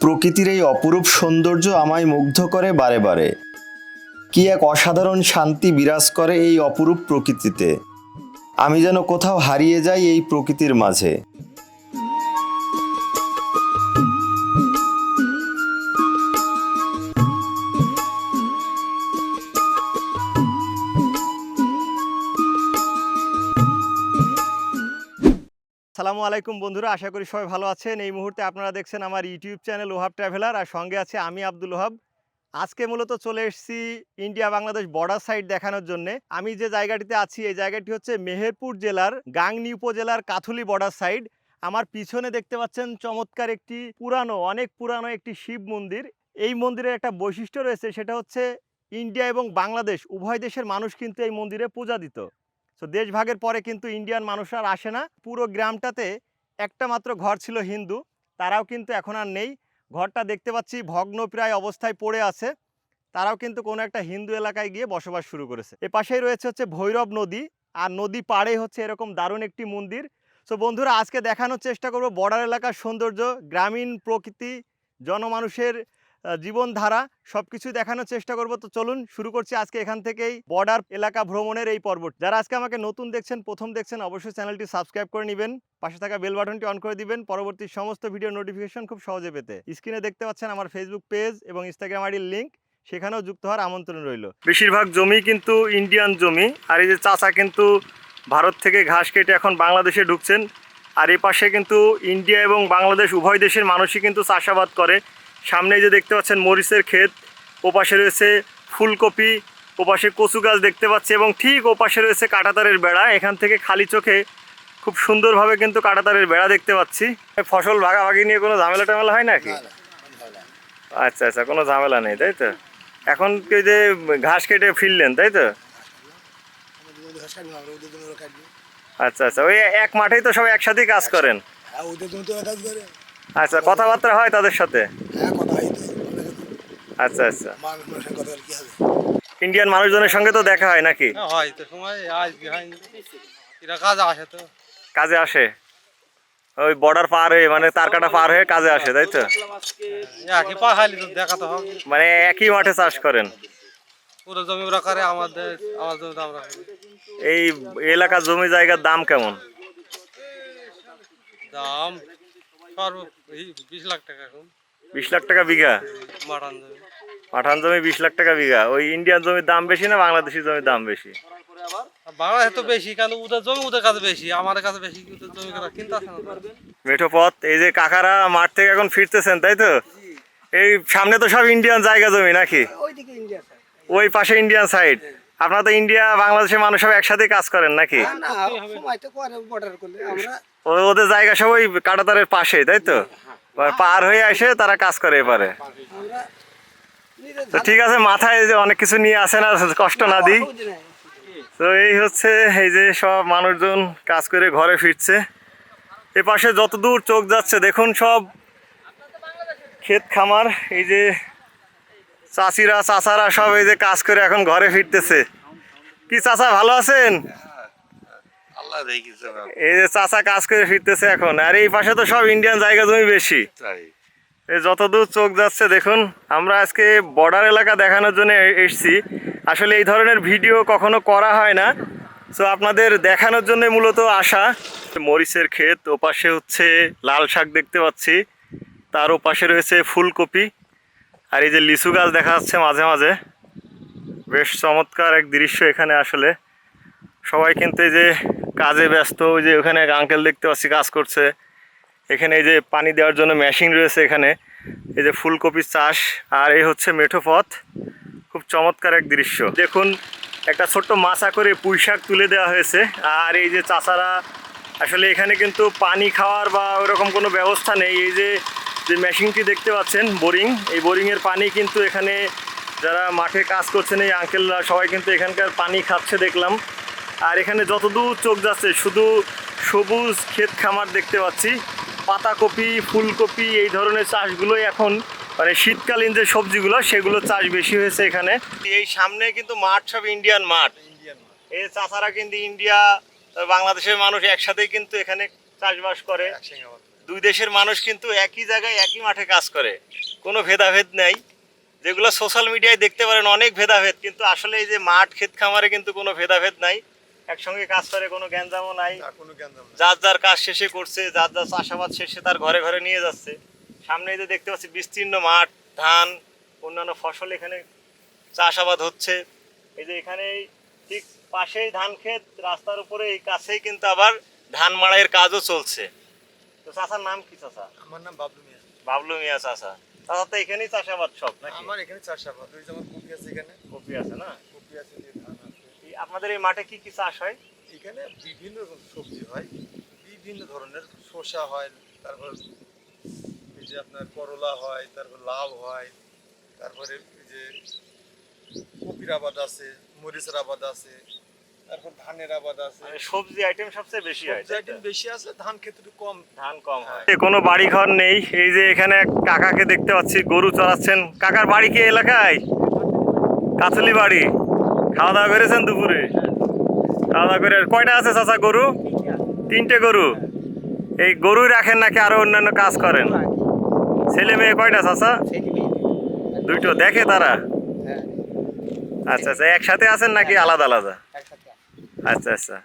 প্রকৃতির এই অপরূপ সৌন্দর্য আমায় মুগ্ধ করে বারে বারে। কি এক অসাধারণ শান্তি বিরাজ করে এই অপরূপ প্রকৃতিতে। আমি যেন কোথাও হারিয়ে যাই এই প্রকৃতির মাঝে। সালামু আলাইকুম বন্ধুরা, আশা করি সবাই ভালো আছেন। এই মুহূর্তে আপনারা দেখছেন আমার ইউটিউব চ্যানেল ওহাব ট্রাভেলার আর সঙ্গে আছে আমি আব্দুল ওহাব আজকে মূলত চলে এসেছি ইন্ডিয়া বাংলাদেশ বর্ডার সাইড দেখানোর জন্য। আমি যে জায়গাটিতে আছি, এই জায়গাটি হচ্ছে মেহেরপুর জেলার গাংনি উপজেলার কাথুলি বর্ডার সাইড আমার পিছনে দেখতে পাচ্ছেন চমৎকার একটি পুরানো, অনেক পুরানো একটি শিব মন্দির। এই মন্দিরের একটা বৈশিষ্ট্য রয়েছে, সেটা হচ্ছে ইন্ডিয়া এবং বাংলাদেশ, উভয় দেশের মানুষ কিন্তু এই মন্দিরে পূজা দিত। তো দেশভাগের পরে কিন্তু ইন্ডিয়ান মানুষ আর আসে না। পুরো গ্রামটাতে একটা মাত্র ঘর ছিল হিন্দু। তারাও কিন্তু এখন আর নেই। ঘরটা দেখতে পাচ্ছি ভগ্নপ্রায় অবস্থায় পড়ে আছে। তারাও কিন্তু কোনো একটা হিন্দু এলাকায় গিয়ে বসবাস শুরু করেছে। এ পাশেই রয়েছে হচ্ছে ভৈরব নদী। আর নদী পাড়ে হচ্ছে এরকম দারুণ একটি মন্দির। সো বন্ধুরা, আজকে দেখানোর চেষ্টা করব বর্ডার এলাকার সৌন্দর্য, গ্রামীণ প্রকৃতি, জনমানুষের জীবনধারা সব কিছু দেখানোর চেষ্টা করব। তো চলুন, শুরু করছি আজকে এখান থেকেই বর্ডার এলাকা ভ্রমণের এই পর্ব যারা আজকে আমাকে নতুন দেখছেন, প্রথম দেখছেন, অবশ্যই চ্যানেলটি সাবস্ক্রাইব করে নেবেন। পাশে থাকা বেল বাটনটি অন করে দিবেন। পরবর্তী সমস্ত ভিডিও নোটিফিকেশন খুব সহজে পেতে। স্ক্রিনে দেখতে পাচ্ছেন আমার ফেসবুক পেজ এবং ইনস্টাগ্রাম আইডির লিঙ্ক সেখানেও যুক্ত হওয়ার আমন্ত্রণ রইল। বেশিরভাগ জমি কিন্তু ইন্ডিয়ান জমি। আর এই যে চাষা কিন্তু ভারত থেকে ঘাস কেটে এখন বাংলাদেশে ঢুকছেন। আর এই পাশে কিন্তু ইন্ডিয়া এবং বাংলাদেশ উভয় দেশের মানুষই কিন্তু চাষাবাদ করে। সামনে যে দেখতে পাচ্ছেন মরিচের ক্ষেত ওপাশে রয়েছে ফুলকপি ওপাশে কচু গাছ দেখতে পাচ্ছি এবং ঠিক ওপাশে রয়েছে কাঁটাতারের বেড়া। এখান থেকে খালি চোখে খুব সুন্দরভাবে কিন্তু কাঁটাতারের বেড়া দেখতে পাচ্ছি। ফসল ভাগাভাগি নিয়ে কোনো ঝামেলা টামেলা হয় নাকি? আচ্ছা আচ্ছা কোনো ঝামেলা নেই তাই তো? এখন কি ওই যে ঘাস কেটে ফিরলেন তাই তো? আচ্ছা আচ্ছা ওই এক মাঠেই তো সবাই একসাথেই কাজ করেন। হ্যাঁ আচ্ছা কথাবার্তা হয় তাদের সাথে হ্যাঁ কথা হয় তো আমরা যখন আচ্ছা আচ্ছা। মানুষের কথা বলে কি হবে? ইন্ডিয়ান মানুষজনের সঙ্গে তো দেখা হয় নাকি? হ্যাঁ, হয় তো সময় আজকে হয়নি এরা কাজ আসে তো। কাজে আসে? ওই বর্ডার পার হয়ে মানে তার কাটা পার হয়ে কাজে আসে তাই তো? একই পা তো দেখাতে হবে। মানে একই মাঠে চাষ করেন? পুরো জমি ওরা করে আমাদের আমার জমি আমরা এই এলাকার জমি জায়গার দাম কেমন? দাম সর্ব বিশ লাখ টাকা এখন। বিশ লাখ টাকা বিঘা? জমি। পাঠান জমি বিশ লাখ টাকা বিঘা। ওই ইন্ডিয়ান জমির দাম বেশি না বাংলাদেশি জমির দাম বেশি? আর তো বেশি কেন ওদের জমি ওদের কাছে বেশি আমাদের কাছে বেশি ওদের জমি করা কিনতে আসে না। মেঠো পথ এই যে কাকারা মাঠ থেকে এখন ফিরতেছেন তাই তো? এই সামনে তো সব ইন্ডিয়ান জায়গা জমি নাকি? ওই পাশে ইন্ডিয়ান সাইড আপনারা তো ইন্ডিয়া বাংলাদেশের মানুষ সব একসাথে কাজ করেন নাকি? না সময় তো করে বর্ডার করলে আমরা ও- ওদের জায়গা সব ওই কাটাতারের পাশে তাই তো? পার হয়ে আসে তারা কাজ করে এপারে। তো ঠিক আছে মাথায় যে অনেক কিছু নিয়ে আসে না কষ্ট না দিই। তো এই হচ্ছে এই যে সব মানুষজন কাজ করে ঘরে ফিরছে। এ পাশে যত দূর চোখ যাচ্ছে দেখুন সব ক্ষেত খামার এই যে চাষিরা চাচারা সব এই যে কাজ করে এখন ঘরে ফিরতেছে। কি চাচা ভালো আছেন? এই যে চাচা কাজ করে ফিরতেছে এখন। আর এই পাশে তো সব ইন্ডিয়ান জায়গা জমি বেশি। যতদূর চোখ যাচ্ছে, দেখুন, আমরা আজকে বর্ডার এলাকা দেখানোর জন্য এসেছি। আসলে এই ধরনের ভিডিও কখনো করা হয় না। সো আপনাদের দেখানোর জন্য মূলত আসা মরিচের ক্ষেত, ওপাশে হচ্ছে লাল শাক দেখতে পাচ্ছি। তার ওপাশে রয়েছে ফুলকপি। আর এই যে লিচু গাছ দেখা যাচ্ছে মাঝে মাঝে। বেশ চমৎকার এক দৃশ্য এখানে আসলে। সবাই কিন্তু এই যে কাজে ব্যস্ত, ওই যে ওখানে এক আঙ্কেল দেখতে পাচ্ছি, কাজ করছে। এখানে এই যে পানি দেওয়ার জন্য মেশিন রয়েছে এখানে। এই যে ফুলকপির চাষ আর এই হচ্ছে মেঠো পথ। খুব চমৎকার এক দৃশ্য। দেখুন, একটা ছোট্ট মাছা করে পুঁই শাক তুলে দেওয়া হয়েছে। আর এই যে চাষারা আসলে এখানে কিন্তু পানি খাওয়ার বা ওরকম কোনো ব্যবস্থা নেই। এই যে যে মেশিনটি দেখতে পাচ্ছেন, বোরিং, এই বোরিংয়ের পানি কিন্তু এখানে যারা মাঠে কাজ করছেন, এই আঙ্কেলরা সবাই কিন্তু এখানকার পানি খাচ্ছে দেখলাম। আর এখানে যতদূর চোখ যাচ্ছে, শুধু সবুজ ক্ষেত খামার দেখতে পাচ্ছি। পাতাকপি, ফুলকপি এই ধরনের চাষগুলোই এখন মানে শীতকালীন যে সবজিগুলো, সেগুলো চাষ বেশি হয়েছে এখানে। এই সামনে কিন্তু মাঠ সব ইন্ডিয়ান মাঠ। এই চাষারা কিন্তু ইন্ডিয়া বাংলাদেশের মানুষ একসাথেই কিন্তু এখানে চাষবাস করে। দুই দেশের মানুষ কিন্তু একই জায়গায় একই মাঠে কাজ করে। কোনো ভেদাভেদ নেই। যেগুলো সোশ্যাল মিডিয়ায় দেখতে পারেন, অনেক ভেদাভেদ। কিন্তু আসলে এই যে মাঠ, ক্ষেত খামারে কিন্তু কোনো ভেদাভেদ নাই। একসঙ্গে কাজ করে কোনো গ্যাঞ্জামও নাই। যার যার কাজ শেষে করছে যার যার চাষাবাদ শেষে তার ঘরে ঘরে নিয়ে যাচ্ছে। সামনে যে দেখতে পাচ্ছি বিস্তীর্ণ মাঠ ধান অন্যান্য ফসল এখানে চাষাবাদ হচ্ছে। এই যে এখানে ঠিক পাশেই ধান ক্ষেত রাস্তার উপরে এই কাছেই কিন্তু আবার ধান মাড়াইয়ের কাজও চলছে। তো চাষার নাম কি চাষা? আমার নাম বাবলু মিয়া। বাবলু মিয়া চাষা। চাষা তো এখানেই চাষাবাদ সব নাকি? আমার এখানে চাষাবাদ। ওই যেমন কপি আছে এখানে। কপি আছে না? কপি আছে ধান। আপনাদের এই মাঠে কি কি চাষ হয়? এখানে বিভিন্ন রকম সবজি হয় বিভিন্ন ধরনের শসা হয় তারপর এই যে আপনার করলা হয় তারপর লাউ হয় তারপরে এই যে কপির আবাদ আছে মরিচের আবাদ আছে তারপর ধানের আবাদ আছে। মানে সবজি আইটেম সবচেয়ে বেশি হয় সবজি আইটেম বেশি আছে ধান ক্ষেত্রে একটু কম। ধান কম হয়। কোনো বাড়ি ঘর নেই এই যে এখানে এক কাকাকে দেখতে পাচ্ছি গরু চড়াচ্ছেন। কাকার বাড়ি কি এলাকায়? কাছলি বাড়ি। খাওয়া দাওয়া করেছেন দুপুরে? খাওয়া দাওয়া করে কয়টা আছে চাচা গরু? তিনটে গরু। এই গরুই রাখেন নাকি আরও অন্যান্য কাজ করেন? ছেলে মেয়ে কয়টা চাচা? দুটো দেখে তারা? আচ্ছা আচ্ছা একসাথে আছেন নাকি আলাদা আলাদা? আচ্ছা আচ্ছা।